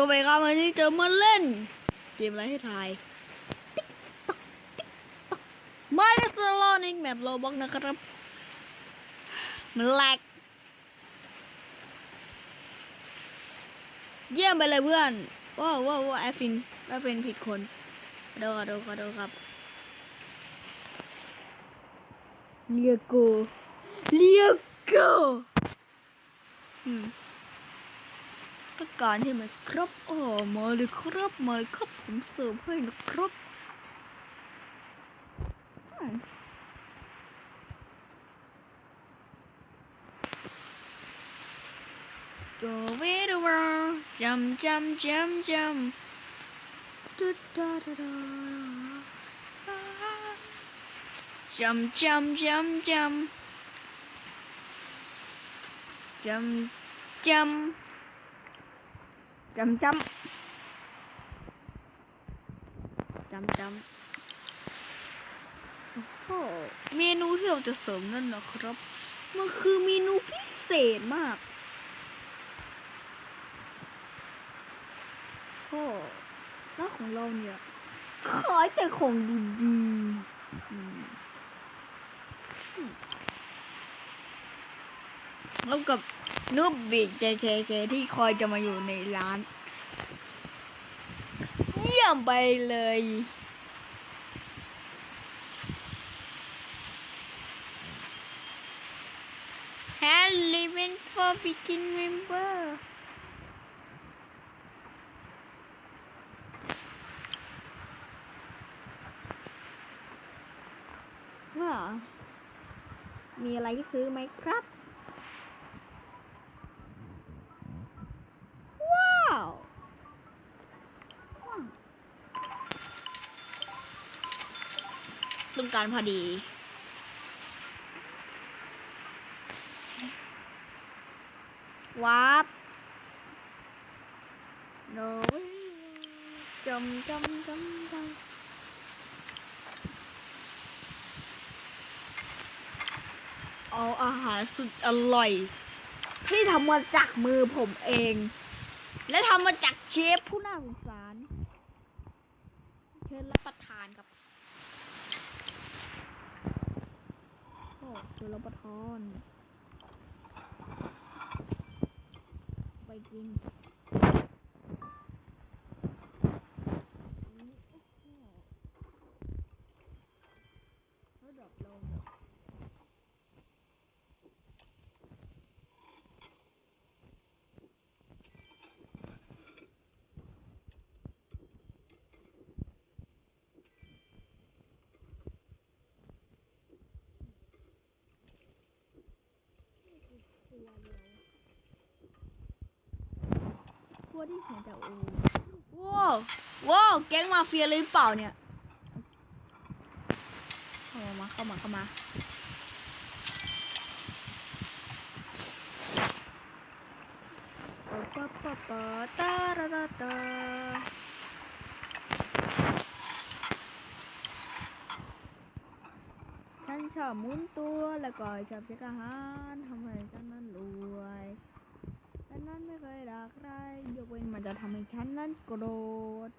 สวัสดีครับวันนี้จะมาเล่น เกมอะไรให้ทายมาเลสโลนิกแมปโลบ็อกนะครับ มันแหลกเยี่ยมไปเลยเพื่อนว้าวว้าวว้าวแอฟฟินแอฟฟินผิดคนขอโทษขอโทษขอโทษครับเลียโกเลียโกอืม ต้องการใช่ไหมครับอ๋อมาเลยครับมาเลยครับผมเสร์ฟให้นะครับอืมก็เวทว่าจำจำจำจำตุ๊ดดาดาดาจำจำจำจำจำจำ จำจำจำจำโอ้เมนูที่เราจะเสริมนั่นนะครับ มันคือเมนูพิเศษมากโอ้แล้วของเราเนี่ยขายแต่ของดีๆ แล้วกับนูบบิกเจเคที่คอยจะมาอยู่ในร้าน เยี่ยมไปเลย Hello, even for begin member. ว่ามีอะไรให้ซื้อไหมครับ ต้องการพอดีวับโน้ยจำจำจำจำเอาอาหารสุดอร่อย ที่ทำมาจากมือผมเอง และทำมาจากเชฟผู้น่าสงสารเชิญรับประทานครับ โอ้เชิญรับประทานไปกินระดับลง พวกที่เห็นจากอูว้าวว้าวแก๊งมาเฟียเลยหรือเปล่าเนี่ยเข้ามาเข้ามาเข้ามาปปปปตาราราตาฉันชอบหมุนตัวแล้วก็ชอบเช็คอาหารทำให้ฉันนั้นรวยฉันนั้นไม่เคยด่าใครยกเว้น มันจะทำให้ฉันนั้นโกรธ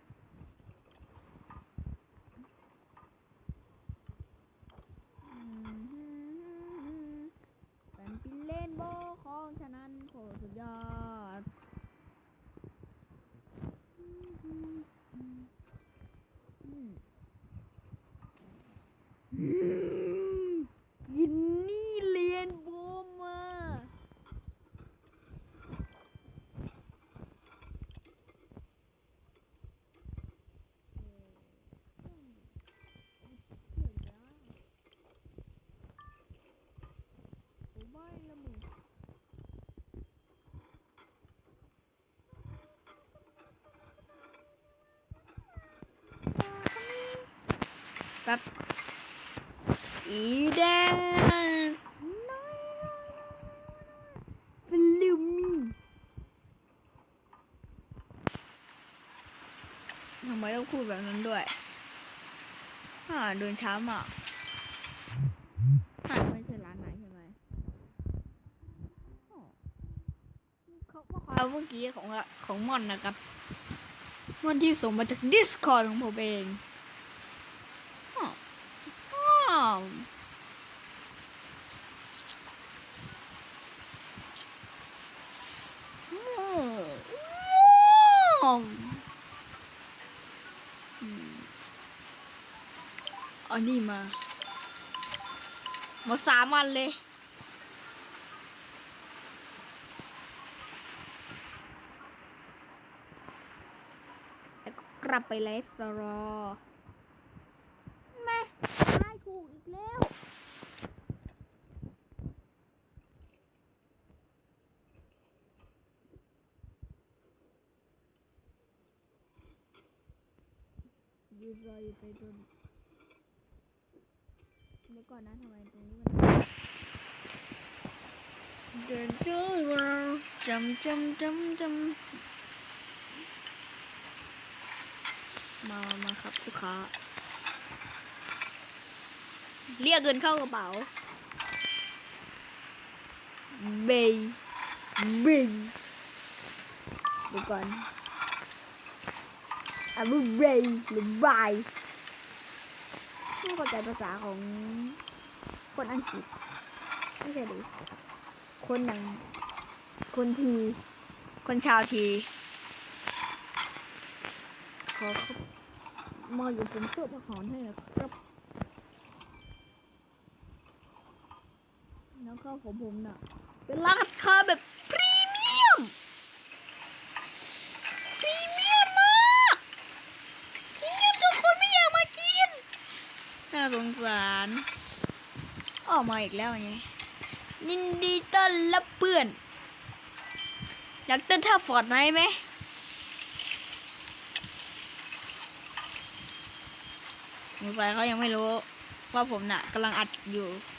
เป็นปิเล่นโบว์ของฉะนั้นโคตรสุดยอดยินนี่เรียนโบว์มา ไม่ละมึงแป๊บอีแดงเป็นลิวมี่ทำไมต้องพูดแบบนั้นด้วยอ่าเดินช้ามากอ่าไม่ใช่ร้านไหนใช่ไหมเขาเอาเมื่อกี้ของของมอนนะครับมอนที่ส่งมาจาก Discord ของผมเองอ้าวาอันนี้มามาสามวันเลยแล้วก็กลับไปไลฟ์สรอ ถูกอีกแล้ว ยืนรออยู่ไปจนเมื่อก่อนนะทำไมตรงนี้มันเดินเจอว่าจำจำจำจำมามาครับลูกค้า เรียกเงินเข้ากระเป๋าเบย์เบย์เดี๋ยวก่อนอะมึงเบย์หรือบายไม่เข้าใจภาษาของคนอังกฤษไม่ใช่หรือคนหนังคนที คนชาวทีขอครับมาอยู่ผมเสื้อผ้าหอนให้นะครับแล้ว ก็ของผมน่ะ เป็นราคาแบบพรีเมียม พรีเมียมมากพรีเมียมจนคนไม่อยากมากิน น่าสงสารออกมาอีกแล้วไงยินดีต้อนรับเพื่อน อยากเต้นท่าฟอร์ดไนท์ไหมสงสัยเขายังไม่รู้ว่าผมน่ะกำลังอัดอยู่อืม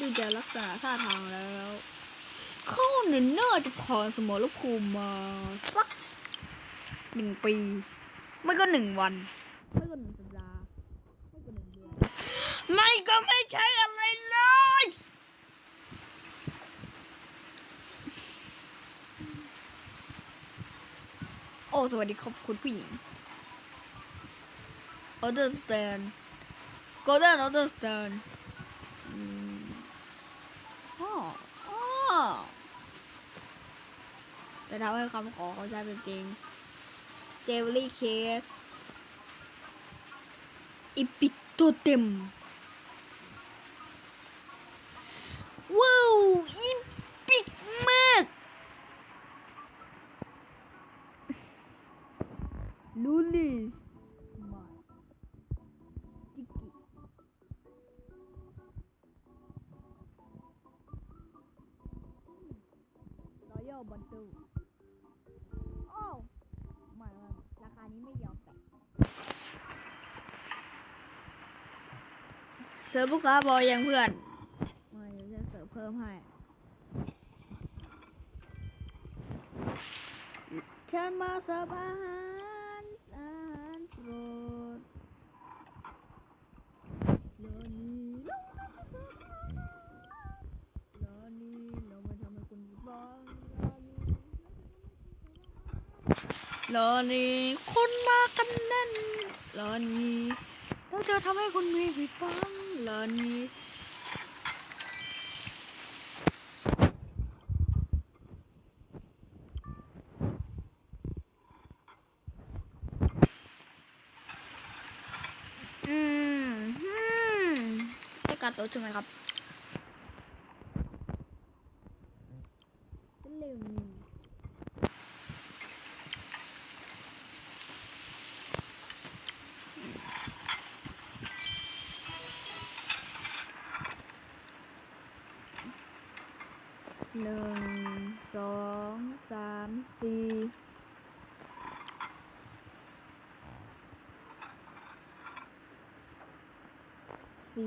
ดูจากลักษณะท่าทางแล้วเข้าเนี่ยน่าจะผ่านสมรภูมิมาสักหนึ่งปี ไม่ก็หนึ่งวัน ไม่ก็หนึ่งสัปดาห์ไม่ก็หนึ่งเดือนไม่ก็ไม่ใช่อะไรเลยโอ้สวัสดีครับคุณผู้หญิง understand Golden Other Stone. Mm. Oh. Oh. จะทำให้คำขอเขาใช้เป็นจริงเจลลี่เคสอิปิโตเต็ม รอยัลบันตูโอ้ไม่ไม่ราคานี้ไม่ยอมแตะเสิร์ฟลูกค้าบอยยังเพื่อนไม่เดี๋ยวจะเสิร์ฟเพิ่มให้ฉันมาเสิร์ฟอาหารอาหารโปรดเดี๋ยวนี้เรามาเสิร์ฟอาหารเดี๋ยวนี้เรามาทำให้คุณร้องเดี๋ยวนี้ รอนี่คนมากันแน่นรอนี่เราจะทำให้คุณมีผิดฟังรอนี่อืมอืมได้การโต๊ะใช่ไหมครับเร็วนี้ หนึ่งสองสามสี่ สี่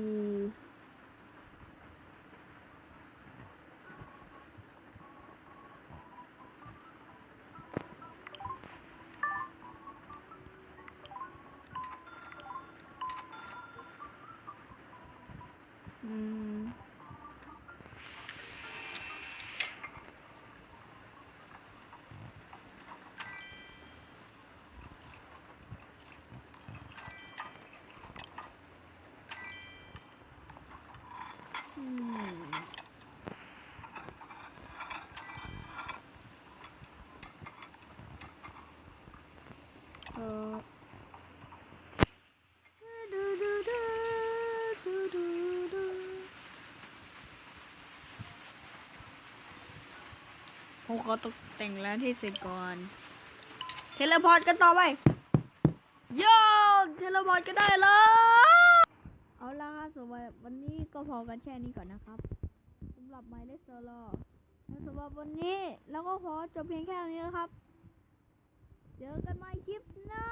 อืม อืมเออดูดูดูดูดูดู ผมขอตกแต่งร้านที่เสร็จก่อน เทเลพอร์ตกันต่อไปโยเทเลพอร์ตก็ได้เลยเอาละครับสำหรับวันนี้ก็พอกันแค่นี้ก่อนนะครับสำหรับไมเลสโซโลสำหรับวันนี้เราก็ขอจบเพียงแค่นี้นะครับ เจอกันใหม่คลิปหน้า